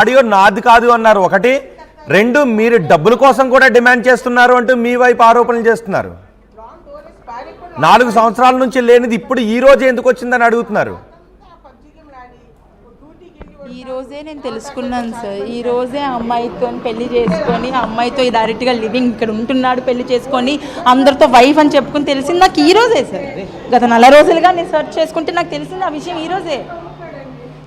Audio నాది కాదు అన్నారు. ఒకటి రెండు మీరు డబ్బుల కోసం కూడా డిమాండ్ చేస్తున్నారు అంటూ మీ వైపు ఆరోపణలు చేస్తున్నారు. నాలుగు సంవత్సరాల నుంచి లేనిది ఇప్పుడు ఈ రోజు ఎందుకు వచ్చిందని అడుగుతున్నారు. ఈ రోజే నేను తెలుసుకున్నాను సార్. ఈ రోజే ఆ అమ్మాయితో పెళ్ళి చేసుకొని అమ్మాయితో డైరెక్ట్గా లివింగ్ ఇక్కడ ఉంటున్నాడు పెళ్ళి చేసుకొని అందరితో వైఫ్ అని చెప్పుకుని తెలిసింది నాకు ఈ రోజే సార్. గత నెల రోజులుగా నేను సెర్చ్ చేసుకుంటే నాకు తెలిసింది ఆ విషయం ఈ రోజే.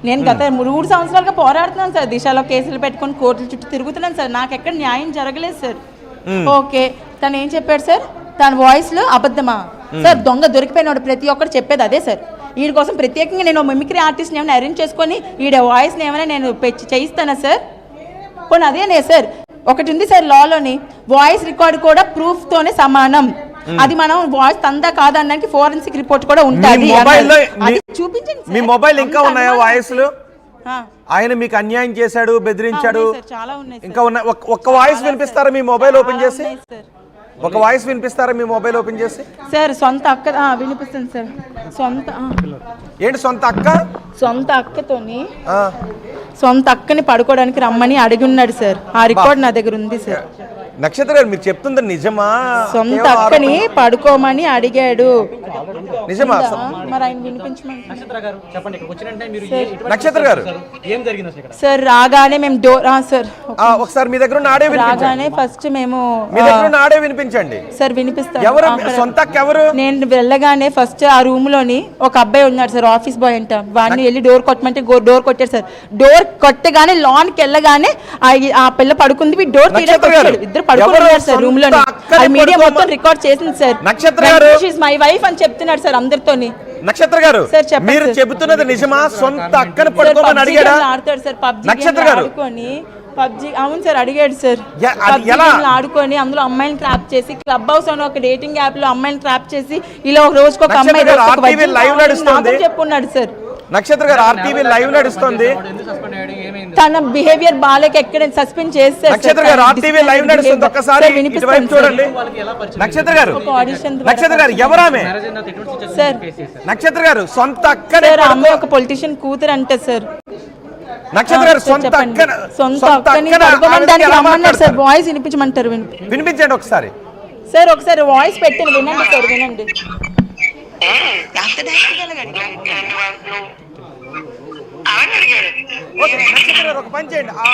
నేను గత మూడు సంవత్సరాలుగా పోరాడుతున్నాను సార్. దిశలో కేసులు పెట్టుకొని కోర్టుల చుట్టూ తిరుగుతున్నాను సార్. నాకు ఎక్కడ న్యాయం జరగలేదు సార్. ఓకే. తను ఏం చెప్పాడు సార్? తన వాయిస్లో అబద్ధమా? సార్ దొంగ దొరికిపోయినాడు ప్రతి ఒక్కరు చెప్పేది అదే సార్. వీడి కోసం ప్రత్యేకంగా నేను మిమిక్రీ ఆర్టిస్ట్ని ఏమైనా అరేంజ్ చేసుకొని ఈడ వాయిస్ని ఏమైనా నేను చేయిస్తానా సార్? పోనీ అదేనే సార్. ఒకటి ఉంది సార్ లాలోని వాయిస్ రికార్డ్ కూడా ప్రూఫ్ తోనే సమానం. అది మనం వాయిస్ తందా కాదనడానికి ఫోరెన్సిక్ రిపోర్ట్ కూడా ఉంటుంది చూపించండి మీ. మొబైల్ ఇంకా ఉన్నాయా వాయిస్లు? ఆ, ఆయన మీకు అన్యాయం చేశాడు బెదిరించాడు. చాలా ఉన్నాయి. ఇంకా ఉన్నాయి ఒక్క- వాయిస్ వినిపిస్తారా మీ మొబైల్ ఓపెన్ చేసి. ఒక వాయిస్ వినిపిస్తారా మీ మొబైల్ ఓపెన్ చేసి? సార్ సొంత అక్క వినిపిస్తుంది సార్. సొంత ఏంటి సొంత అక్క? సొంత అక్కతోని సొంత అక్కని పడుకోవడానికి రమ్మని అడిగి ఉన్నాడు సార్. ఆ రికార్డ్ నా దగ్గర ఉంది సార్. నక్షత్ర గారు మీరు చెప్తుంది నిజమా? సొంత అక్కని? పడుకోమని అడిగాడు. నిజమా? ఉందా? మరి ఆయన వినిపించమని నక్షత్ర గారు చెప్పండి ఇక్కడికి వచ్చినంటే మీరు ఏ- ఎటువంటి నక్షత్ర గారు ఏం జరిగింది అసలు ఇక్కడ? సార్ రాగానే మేము డోర్ ఆ, సార్ ఆ, ఒకసారి మీ దగ్గర వినిపించండి. రాగానే ఫస్ట్ మేము మీ దగ్గర ఉన్న ఆడియో వినిపించండి. సార్ వినిపిస్తాం ఎవరు? సొంత అక్క ఎవరు? నేను వెళ్ళగానే ఫస్ట్ ఆ రూమ్లోని ఒక అబ్బాయి ఉన్నాడు సార్ ఆఫీస్ బాయ్ అంట. వాడిని వెళ్ళి డోర్ కొట్టమంటే డోర్ కొట్టాడు సార్. డోర్ కొట్టగానే లాన్కి వెళ్ళగానే ఆ పిల్ల పడుకుంది వీడు డోర్ నక్షత్ర గారు, ఎవరు సార్ రూమ్ అది మీడియా మొత్తం రికార్డ్ చేసింది సార్. నక్షత్ర గారు. మై వైఫ్ అని చెప్తున్నాడు సార్ అందరితోని. నక్షత్ర గారు మీరు. చెబుతున్నది నిజమా? సొంత అక్కని పడుకోమని అడిగాడా? ఆడతాడు సార్ పబ్జీ నక్షత్ర గారు. ఆడుకొని పబ్జీ అవును సార్ అడిగాడు సార్. ఆడుకొని అందులో అమ్మాయిని ట్రాప్ చేసి క్లబ్ హౌస్ అని ఒక డేటింగ్ యాప్లో అమ్మాయిని ట్రాప్ చేసి ఇలా ఒక రోజుకి ఒక అమ్మాయి చెప్పున్నాడు సార్. నక్షత్ర గారు ఆర్టీవీ లైవ్ నడుస్తుంది. ఎందుకు సస్పెండ్ అయ్యాడు? ఏమైంది? తన బిహేవియర్ బాగాలేక ఎక్కడ సస్పెండ్ చేస్తారు నక్షత్ర గారు ఆర్టీవీ లైవ్ నడుస్తుంది ఒక్కసారి ఇటువైపు చూడండి. వాళ్ళకి ఎలా పరిచయం నక్షత్ర గారు నక్షత్ర గారు ఎవరామె? సార్. నక్షత్ర గారు సొంత అక్కనే సార్ ఆ పడుకో- అమ్మాయి ఒక పొలిటీషియన్ కూతురు అంటే సార్. నక్షత్ర గారు సొంత. అక్కన సొంత అక్కని రమ్మన్నారు సార్? వాయిస్ వినిపించమంటారు వినిపి వినిపించండి ఒకసారి. సార్ ఒకసారి వాయిస్ పెట్టండి వినండి సార్ వినండి. నక్షత్ర గారు ఒక పని చేయండి. ఆ,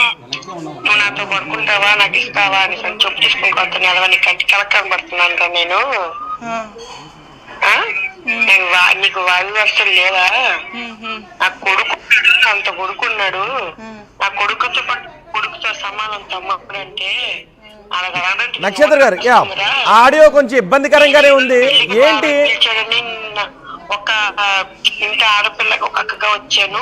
నువ్వు నాతో పడుకుంటావా నాకు ఇస్తావా అని చెప్పు నీ కంటి కలక కనబడుతున్నాను రా నేను. నీకు వాయు వస్తువులు లేవా? నా కొడుకు అంత కొడుకున్నాడు. నా కొడుకుతో కొడుకుతో సమానం అలాగ రానంటే నక్షత్ర గారు యా ఆడియో కొంచెం ఇబ్బందికరంగానే ఉంది. ఏంటి? నా- ఒక ఇంత ఆడపిల్లకి ఒక అక్కగా వచ్చాను.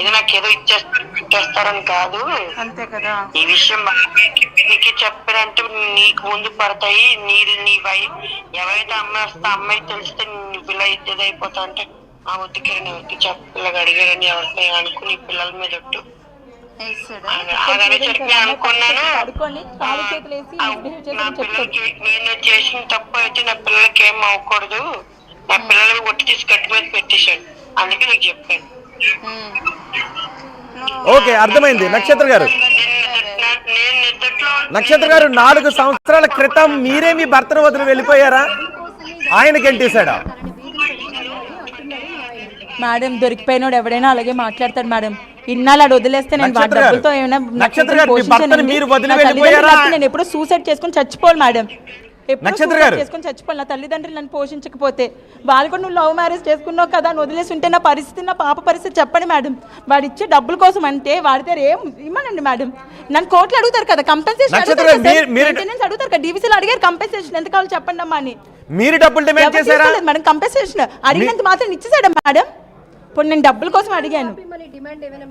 ఇది నాకు ఏదో ఇచ్చేస్తారు పెట్టేస్తారని కాదు. అంతే కదా. ఈ విషయం నీకు చెప్పారంటే నీకు ముందు పడతాయి నీరు నీ వై ఎవరైతే అమ్మాయి వస్తే అమ్మాయి తెలిస్తే నువ్వు ఇలా ఇద్దరు అయిపోతా అంటే ఆ వద్దుకిరని ఎవరికి చెప్పిల్లగా అడిగారని ఎవరికి అనుకుని పిల్లల మీద ఒట్టు అలాగనే చెప్పి అనుకున్నాను పడుకొని కాలు చేతులు వేసి నేను చేసిన తప్పు అయితే నా పిల్లలకి ఏం అవ్వకూడదు. నా పిల్లలకి ఒట్టి తీసి గట్టి మీద పెట్టేశాడు. అందుకే నీకు చెప్పాను. ఓకే అర్థమైంది. నక్షత్ర గారు. నక్షత్ర గారు నాలుగు సంవత్సరాల క్రితం మీరే మీ భర్తను వదిలి వెళ్ళిపోయారా? ఆయన గెంటేశాడా మేడం దొరికిపోయినోడు ఎవడైనా అలాగే మాట్లాడతాడు మేడం. ఇన్నాళ్ళు వదిలేస్తే నేను వాడి డబ్బులతో ఏమైనా నేను ఎప్పుడూ సూసైడ్ చేసుకుని చచ్చిపోవాలి మేడం నక్షత్ర గారు. చేసుకుని చచ్చిపోవాలి. నా తల్లిదండ్రులు నన్ను పోషించకపోతే. వాళ్ళు కూడా నువ్వు లవ్ మ్యారేజ్ చేసుకున్నావు కదా అని వదిలేసి ఉంటే నా పరిస్థితి నా పాప పరిస్థితి చెప్పండి మేడం వాడు ఇచ్చే డబ్బుల కోసం అంటే వాడి దగ్గర ఏం ఇమ్మనండి మేడం నన్ను కోట్లు అడుగుతారు కదా కంపెన్సేషన్ అడుగుతారు కదా డీవీసీలో అడిగారు కంపెన్సేషన్ ఎంత కావాలో చెప్పండి అమ్మా అని. మీరు డబ్బులు డిమాండ్ చేశారా? మేడం కంపెన్సేషన్ అడిగినంత మాత్రం ఇచ్చేసాడా మేడం ఇప్పుడు నేను డబ్బుల కోసం అడిగాను. ఆపేయమని డిమాండ్ ఏమైనా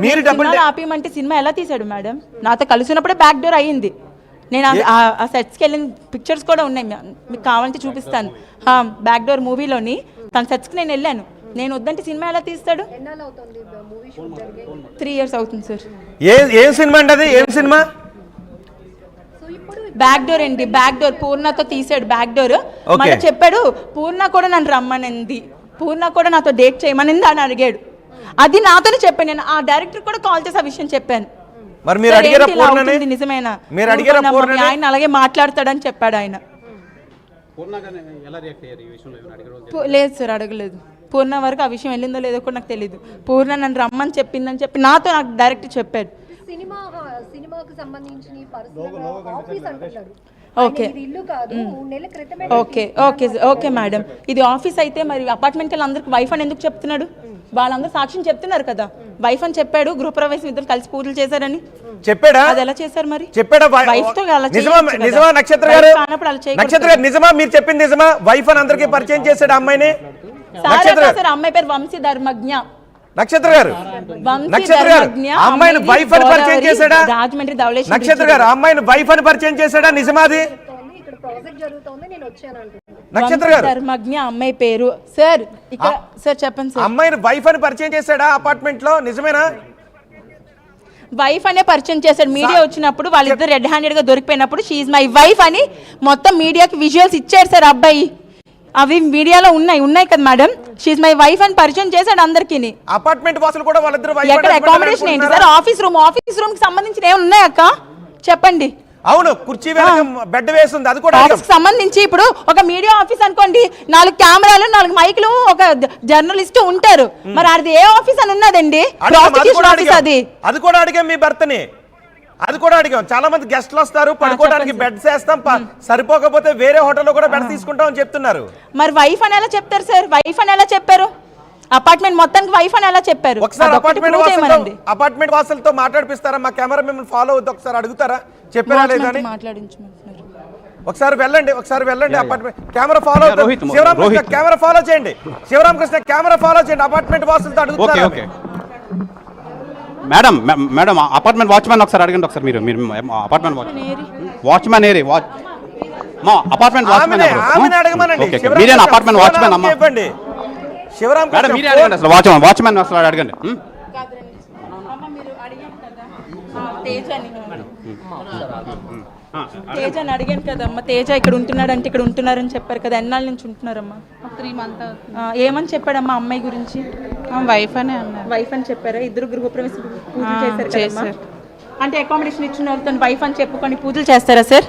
మీరు డబ్బులు ఆపేయమంటే సినిమా ఎలా తీశాడు మేడం? నాతో కలిసినప్పుడే బ్యాక్ డోర్ అయ్యింది. నేను ఆ- సెట్స్కి వెళ్ళిన పిక్చర్స్ కూడా ఉన్నాయి. మీకు కావాలంటే చూపిస్తాను. బ్యాక్ డోర్ మూవీలోని తన సెట్స్కి నేను వెళ్ళాను. నేను వద్దంటే సినిమా ఎలా తీస్తాడు? ఎన్నాళ్ళు అవుతుంది మూవీ షూట్ జరిగే? త్రీ ఇయర్స్ అవుతుంది సార్ ఏ ఏం సినిమా అండి అది? ఏం సినిమా? సో ఇప్పుడు బ్యాక్ డోర్ అండి. బ్యాక్ డోర్ పూర్ణతో తీసాడు బ్యాక్ డోర్. మళ్ళీ చెప్పాడు పూర్ణ కూడా నన్ను రమ్మనింది. పూర్ణ కూడా నాతో డేట్ చేయమనింది అని అడిగాడు. అది నాతోనే చెప్పాను. నేను ఆ డైరెక్టర్ కూడా కాల్ చేసి ఆ విషయం చెప్పాను. మరి మీరు అడిగారా పూర్ణని? నిజమేనా? మీరు అడిగారా పూర్ణని? ఆయన అలాగే మాట్లాడతాడని చెప్పాడు ఆయన. లేదు సార్ అడగలేదు. పూర్ణ వరకు ఆ విషయం వెళ్ళిందో లేదో కూడా నాకు తెలియదు పూర్ణ నన్ను రమ్మని చెప్పిందని చెప్పి నాతో నాకు డైరెక్ట్ చెప్పాడు. సినిమా సినిమాకు అంటున్నాడు ఓకే. ఇల్లు కాదు క్రితమే ఓకే ఓకే ఓకే మేడం ఇది ఆఫీస్ అయితే మరి అపార్ట్మెంట్ వాళ్ళందరికి వైఫ్ అని ఎందుకు చెప్తున్నాడు? వాళ్ళందరూ సాక్ష్యం చెప్తున్నారు కదా. వైఫ్ అని చెప్పాడు గృహప్రవేశం ఇద్దరు కలిసి పూజలు చేశారని. చెప్పాడా? అది ఎలా చేశారు మరి? చెప్పాడా? వై- Wife తో నిజమా నక్షత్ర గారు? నక్షత్ర గారు నిజమా? మీరు చెప్పింది నిజమా? వైఫ్ అని అందరికీ పరిచయం చేశాడు అమ్మాయిని? అమ్మాయి పేరు వంశీ ధర్మజ్ఞ నక్షత్ర గారు. నక్షత్ర గారు అమ్మాయిని వైఫ్ అని పరిచయం చేశాడా? రాజమండ్రి ధవళేశ్వరం నక్షత్ర గారు అమ్మాయిని వైఫ్ అని పరిచయం చేశాడా? నిజమాది? జరుగుతోంది ఇక్కడ ప్రాజెక్ట్ జరుగుతోంది నేను వచ్చాను అంటున్నాను నక్షత్ర గారు. ధర్మజ్ఞ అమ్మాయి పేరు. సార్ ఇక్కడ సార్ చెప్పండి సార్. అమ్మాయిని వైఫ్ అని పరిచయం చేశాడా అపార్ట్మెంట్లో నిజమేనా? వైఫ్ అనే పరిచయం చేశాడు. మీడియా వచ్చినప్పుడు వాళ్ళిద్దరు రెడ్ హ్యాండెడ్గా దొరికిపోయినప్పుడు షీఈ్ మై వైఫ్ అని మొత్తం మీడియాకి విజువల్స్ ఇచ్చారు సార్ అబ్బాయి. అవి మీడియాలో ఉన్నాయి ఉన్నాయి కదా మేడం. షీఈ్ మై వైఫ్ అని పరిచయం చేశాడు అందరికి. అపార్ట్మెంట్ వాసులు కూడా వాళ్ళిద్దరు ఎక్కడ అకామిడేషన్ ఏంటి సార్? ఆఫీస్ రూమ్ ఆఫీస్ రూమ్కి సంబంధించిన ఏమైనా ఉన్నాయా అక్క? చెప్పండి. అవును కుర్చీ బెడ్ వేస్తుంది అది కూడా సంబంధించి ఇప్పుడు ఒక మీడియా ఆఫీస్ అనుకోండి నాలుగు కెమెరాలు నాలుగు మైకులు ఒక జర్నలిస్ట్ ఉంటారు. మరి అది ఏ ఆఫీస్ అని ఉన్నదండి? అది కూడా అడిగాం. మీ భర్తని అది కూడా అడిగాం. చాలా మంది గెస్ట్లు వస్తారు పడుకోవడానికి బెడ్స్ వేస్తాం సరిపోకపోతే వేరే హోటల్లో కూడా బెడ్ తీసుకుంటాం అని చెప్తున్నారు. మరి వైఫ్ అని ఎలా చెప్తారు సార్? వైఫ్ అని ఎలా చెప్పారు? అపార్ట్మెంట్ మొత్తానికి వైఫ్ అని ఎలా చెప్పారు? ఒకసారి అపార్ట్మెంట్. అపార్ట్మెంట్ వాసులతో మాట్లాడిపిస్తారా? మా కెమెరా మిమ్మల్ని ఫాలో అవుద్ది ఒకసారి అడుగుతారా? చెప్పారా లేదా మాట్లాడించమంటున్నారు ఒకసారి వెళ్ళండి ఒకసారి వెళ్ళండి apartment camera follow Sivaramakrishna Rohit. Camera follow చేయండి. శివరామకృష్ణ కెమెరా ఫాలో చేయండి అపార్ట్మెంట్ వాసులతో ఓకే అడుగుతారా okay. Madam madam apartment watchman ఒకసారి అడగండి ఒకసారి మీరు మీరు అపార్ట్మెంట్ వాచ్మెన్ ఏరి వాచ్ మా అపార్ట్మెంట్ వాచ్మెన్ మీరేనా అపార్ట్మెంట్ వాచ్మెన్ అమ్మా? ఇవ్వండి మేడం మీరే అడగండి అసలు వాచ్మెన్ వాచ్మెన్ అసలు అడగండి? తేజ అని. అడిగాను కదమ్మా తేజ ఇక్కడ ఉంటున్నాడు అంటే ఇక్కడ ఉంటున్నారని చెప్పారు కదా. ఎన్నాళ్ళ నుంచి ఉంటున్నారమ్మా? త్రీ మంత్ ఏమని చెప్పాడమ్మా అమ్మాయి గురించి? వైఫ్ అనే అన్నారు వైఫ్ అని చెప్పారా ఇద్దరు గృహప్రవేశం పూజలు చేశారు కదమ్మా? చేశారు. అంటే అకామిడేషన్ ఇచ్చిన వాళ్ళతో వైఫ్ అని చెప్పుకొని పూజలు చేస్తారా సార్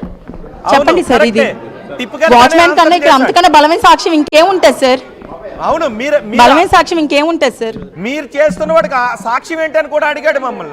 చెప్పండి సార్ ఇది కరెక్టే. టిప్పుగా వాచ్మెన్ కన్నా ఇక్కడ చేశాడు. అంతకన్నా బలమైన సాక్ష్యం ఇంకేముంటుంది సార్ అవును మీరు మీరు- బలమైన సాక్ష్యం ఇంకేముంటుంది సార్ మీరు చేస్తున్న వాడికి ఆ సాక్ష్యం ఏంటని కూడా అడిగాడు మమ్మల్ని